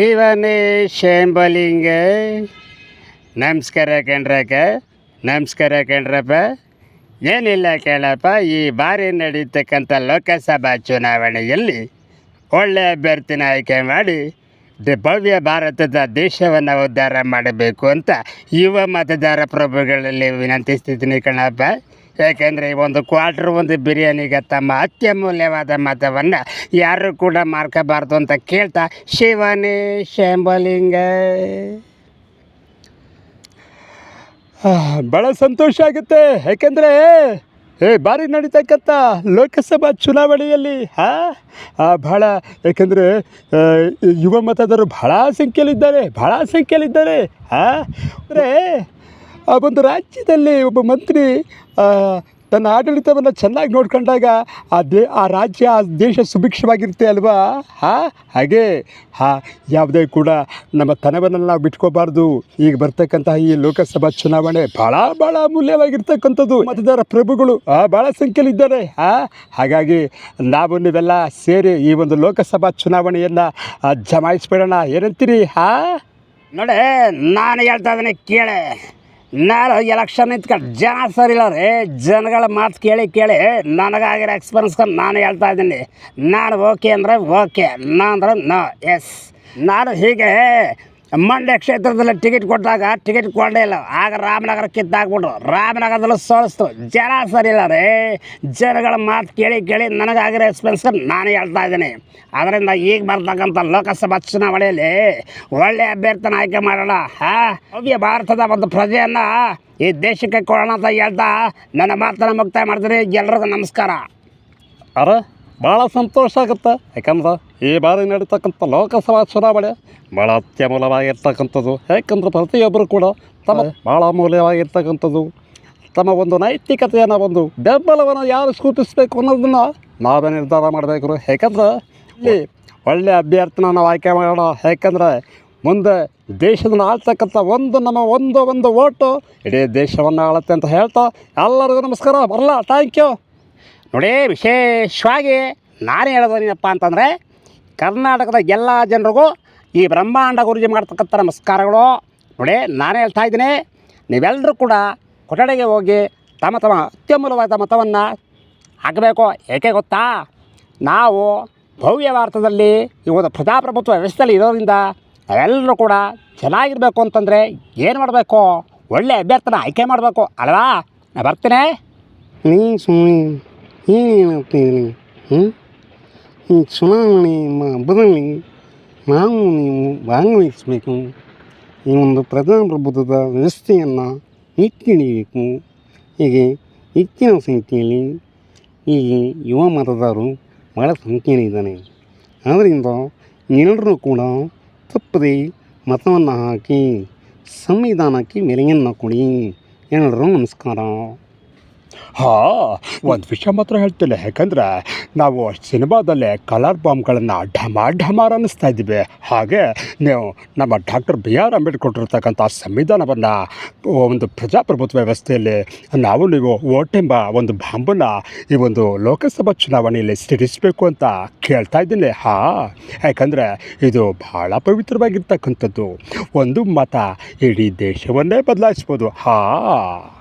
ಶಿವನೇ ಶಂಬಲಿಂಗ. ನಮಸ್ಕಾರ ಕಣ್ರಕ್ಕ ನಮಸ್ಕಾರ ಕಣ್ರಪ್ಪ ಏನಿಲ್ಲ ಕೇಳಪ್ಪ, ಈ ಬಾರಿ ನಡೀತಕ್ಕಂಥ ಲೋಕಸಭಾ ಚುನಾವಣೆಯಲ್ಲಿ ಒಳ್ಳೆಯ ಅಭ್ಯರ್ಥಿನ ಆಯ್ಕೆ ಮಾಡಿ ಭವ್ಯ ಭಾರತದ ದೇಶವನ್ನು ಉದ್ಧಾರ ಮಾಡಬೇಕು ಅಂತ ಯುವ ಮತದಾರ ಪ್ರಭುಗಳಲ್ಲಿ ವಿನಂತಿಸ್ತಿದ್ದೀನಿ ಕಣಪ್ಪ. ಯಾಕೆಂದರೆ ಒಂದು ಕ್ವಾರ್ಟರ್ ಒಂದು ಬಿರಿಯಾನಿಗೆ ತಮ್ಮ ಅತ್ಯಮೂಲ್ಯವಾದ ಮತವನ್ನು ಯಾರು ಕೂಡ ಮಾರ್ಕಬಾರ್ದು ಅಂತ ಕೇಳ್ತಾ ಶಿವನೇ ಶಂಬಲಿಂಗ ಭಾಳ ಸಂತೋಷ ಆಗುತ್ತೆ. ಯಾಕೆಂದರೆ, ಏ ಭಾರಿ ನಡೀತಕ್ಕಂಥ ಲೋಕಸಭಾ ಚುನಾವಣೆಯಲ್ಲಿ, ಹಾಂ? ಭಾಳ ಯಾಕೆಂದರೆ ಯುವ ಮತದಾರರು ಭಾಳ ಸಂಖ್ಯೆಯಲ್ಲಿದ್ದಾರೆ ಭಾಳ ಸಂಖ್ಯೆಯಲ್ಲಿದ್ದಾರೆ, ಹಾಂ? ಅಂದರೆ ಆ ಒಂದು ರಾಜ್ಯದಲ್ಲಿ ಒಬ್ಬ ಮಂತ್ರಿ ತನ್ನ ಆಡಳಿತವನ್ನು ಚೆನ್ನಾಗಿ ನೋಡ್ಕೊಂಡಾಗ ಆ ದೇ ಆ ರಾಜ್ಯ ಆ ದೇಶ ಸುಭಿಕ್ಷವಾಗಿರುತ್ತೆ ಅಲ್ವಾ? ಹಾ ಹಾಗೆ. ಹಾ ಯಾವುದೇ ಕೂಡ ನಮ್ಮ ತನವನ್ನು ನಾವು ಬಿಟ್ಕೋಬಾರ್ದು. ಈಗ ಬರ್ತಕ್ಕಂತಹ ಈ ಲೋಕಸಭಾ ಚುನಾವಣೆ ಭಾಳ ಭಾಳ ಅಮೂಲ್ಯವಾಗಿರ್ತಕ್ಕಂಥದ್ದು. ಮತದಾರ ಪ್ರಭುಗಳು ಆ, ಭಾಳ ಸಂಖ್ಯೆಯಲ್ಲಿದ್ದಾರೆ ಹಾ ಹಾಗಾಗಿ ನಾವು ನೀವೆಲ್ಲ ಸೇರಿ ಈ ಒಂದು ಲೋಕಸಭಾ ಚುನಾವಣೆಯನ್ನು ಜಮಾಯಿಸ್ಬಿಡೋಣ. ಏನಂತೀರಿ? ಹಾ? ನೋಡೇ ನಾನು ಹೇಳ್ತಾ ಇದ್ದೀನಿ ಕೇಳೆ. ನಾನು ಎಲೆಕ್ಷನ್ ನಿಂತ್ಕೊಂಡು ಜನ ಸರಿಲ್ಲ ರೀ. ಜನಗಳ ಮಾತು ಕೇಳಿ ಕೇಳಿ ನನಗಾಗಿರೋ ಎಕ್ಸ್ಪೀರಿಯನ್ಸ್ ನಾನು ಹೇಳ್ತಾ ಇದ್ದೀನಿ. ನಾನು ಓಕೆ ಅಂದರೆ ಓಕೆ ನಾ ಅಂದ್ರೆ ನಾ ಎಸ್ ನಾನು ಹೀಗೆ ಮಂಡ್ಯ ಕ್ಷೇತ್ರದಲ್ಲಿ ಟಿಕೆಟ್ ಕೊಟ್ಟಾಗ ಟಿಕೆಟ್ ಕೊಡಲೇ ಇಲ್ಲ. ಆಗ ರಾಮನಗರ ಕಿತ್ತಾಕ್ಬಿಟ್ರು. ರಾಮನಗರದಲ್ಲೂ ಸೋಲಿಸ್ತು. ಜನ ಇಲ್ಲ ರೀ. ಜನಗಳ ಮಾತು ಕೇಳಿ ಕೇಳಿ ನನಗಾಗಿರೋ ಎಕ್ಸ್ಪೀರಿಯನ್ಸ್ ನಾನು ಹೇಳ್ತಾ ಇದ್ದೀನಿ. ಅದರಿಂದ ಈಗ ಬರ್ತಕ್ಕಂಥ ಲೋಕಸಭಾ ಚುನಾವಣೆಯಲ್ಲಿ ಒಳ್ಳೆಯ ಅಭ್ಯರ್ಥಿನ ಆಯ್ಕೆ ಮಾಡೋಣ. ಹಾ, ಭವ್ಯ ಭಾರತದ ಒಂದು ಪ್ರಜೆಯನ್ನು ಈ ದೇಶಕ್ಕೆ ಕೊಡೋಣ ಅಂತ ಹೇಳ್ತಾ ನನ್ನ ಮಾತನ್ನು ಮುಕ್ತಾಯ ಮಾಡ್ತೀನಿ. ಎಲ್ರಿಗೂ ನಮಸ್ಕಾರ. ಅರೆ ಭಾಳ ಸಂತೋಷ ಆಗುತ್ತೆ. ಯಾಕಂದ್ರೆ ಈ ಬಾರಿ ನಡೀತಕ್ಕಂಥ ಲೋಕಸಭಾ ಚುನಾವಣೆ ಭಾಳ ಅತ್ಯಮೂಲವಾಗಿರ್ತಕ್ಕಂಥದ್ದು ಯಾಕಂದ್ರೆ ಪ್ರತಿಯೊಬ್ಬರು ಕೂಡ ತಮ್ಮ ಭಾಳ ಅಮೂಲ್ಯವಾಗಿರ್ತಕ್ಕಂಥದ್ದು. ತಮ್ಮ ಒಂದು ನೈತಿಕತೆಯನ್ನು ಒಂದು ಬೆಂಬಲವನ್ನು ಯಾರು ಸೂಚಿಸಬೇಕು ಅನ್ನೋದನ್ನು ನಾವೇ ನಿರ್ಧಾರ ಮಾಡಬೇಕು ಯಾಕಂದ್ರೆ ಇಲ್ಲಿ ಒಳ್ಳೆಯ ಅಭ್ಯರ್ಥಿನ ನಾವು ಆಯ್ಕೆ ಮಾಡೋಣ. ಯಾಕಂದರೆ ಮುಂದೆ ದೇಶವನ್ನು ಆಳ್ತಕ್ಕಂಥ ಒಂದು ನಮ್ಮ ಒಂದು ಒಂದು ಓಟು ಇಡೀ ದೇಶವನ್ನು ಆಳುತ್ತೆ ಅಂತ ಹೇಳ್ತಾ ಎಲ್ಲರಿಗೂ ನಮಸ್ಕಾರ. ಬರಲ್ಲ ಥ್ಯಾಂಕ್ ಯು ನೋಡಿ, ವಿಶೇಷವಾಗಿ ನಾನು ಹೇಳೋದೇನಪ್ಪ ಅಂತಂದರೆ, ಕರ್ನಾಟಕದ ಎಲ್ಲ ಜನರಿಗೂ ಈ ಬ್ರಹ್ಮಾಂಡ ಗುರುಜಿ ಮಾಡ್ತಕ್ಕಂಥ ನಮಸ್ಕಾರಗಳು. ನೋಡಿ, ನಾನು ಹೇಳ್ತಾ ಇದ್ದೀನಿ ನೀವೆಲ್ಲರೂ ಕೂಡ ಕೊಠಡಿಗೆ ಹೋಗಿ ತಮ್ಮ ತಮ್ಮ ಅತ್ಯಮೂಲವಾದ ಮತವನ್ನು ಹಾಕಬೇಕು. ಏಕೆ ಗೊತ್ತಾ? ನಾವು ಭವ್ಯ ಭಾರತದಲ್ಲಿ ಒಂದು ಪ್ರಜಾಪ್ರಭುತ್ವ ವ್ಯವಸ್ಥೆಯಲ್ಲಿ ಇರೋದ್ರಿಂದ ನಾವೆಲ್ಲರೂ ಕೂಡ ಚೆನ್ನಾಗಿರಬೇಕು ಅಂತಂದರೆ ಏನು ಮಾಡಬೇಕು? ಒಳ್ಳೆಯ ಅಭ್ಯರ್ಥನ ಆಯ್ಕೆ ಮಾಡಬೇಕು, ಅಲ್ವಾ? ನಾನು ಬರ್ತೀನಿ. ನೀ ಸುಮ್ಮನೆ ಏನೇನು ಹೇಳ್ತಿದ್ದೀನಿ ಹ್ಞೂ ಈ ಚುನಾವಣೆ ಮ- ಹಬ್ಬದಲ್ಲಿ ನಾವು ನೀವು ಭಾಗವಹಿಸಬೇಕು. ಈ ಒಂದು ಪ್ರಜಾಪ್ರಭುತ್ವದ ವ್ಯವಸ್ಥೆಯನ್ನು ಎತ್ತಿಡಿಬೇಕು ಹೀಗೆ ಹೆಚ್ಚಿನ ಸಂಖ್ಯೆಯಲ್ಲಿ ಹೀಗೆ ಯುವ ಮತದಾರರು ಭಾಳ ಸಂಖ್ಯೆಯಲ್ಲಿದ್ದಾನೆ ಆದ್ದರಿಂದ ಎಲ್ಲರೂ ಕೂಡ ತಪ್ಪದೆ ಮತವನ್ನು ಹಾಕಿ, ಸಂವಿಧಾನಕ್ಕೆ ಬೆಲೆಯನ್ನು ಕೊಡಿ. ಎಲ್ಲರೂ ನಮಸ್ಕಾರ. ಹಾಂ, ಒಂದು ವಿಷಯ ಮಾತ್ರ ಹೇಳ್ತೇನೆ. ಯಾಕಂದ್ರೆ ನಾವು ಸಿನಿಮಾದಲ್ಲೇ ಕಲರ್ ಬಾಂಬ್ಗಳನ್ನು ಢಮ ಢಮಾರ್ ಅನ್ನಿಸ್ತಾ ಇದ್ದೀವಿ. ಹಾಗೆ ನೀವು ನಮ್ಮ ಡಾಕ್ಟರ್ ಬಿ ಆರ್ ಅಂಬೇಡ್ಕರ್ ಸಂವಿಧಾನವನ್ನು ಒಂದು ಪ್ರಜಾಪ್ರಭುತ್ವ ವ್ಯವಸ್ಥೆಯಲ್ಲಿ ನಾವು ನೀವು ಓಟೆಂಬ ಒಂದು ಬಾಂಬನ್ನು ಈ ಒಂದು ಲೋಕಸಭಾ ಚುನಾವಣೆಯಲ್ಲಿ ಸಿಡಿಸಬೇಕು ಅಂತ ಕೇಳ್ತಾ ಇದ್ದೀನಿ. ಹಾಂ, ಯಾಕಂದರೆ ಇದು ಭಾಳ ಪವಿತ್ರವಾಗಿರ್ತಕ್ಕಂಥದ್ದು. ಒಂದು ಮತ ಇಡೀ ದೇಶವನ್ನೇ ಬದಲಾಯಿಸ್ಬೋದು. ಹಾಂ.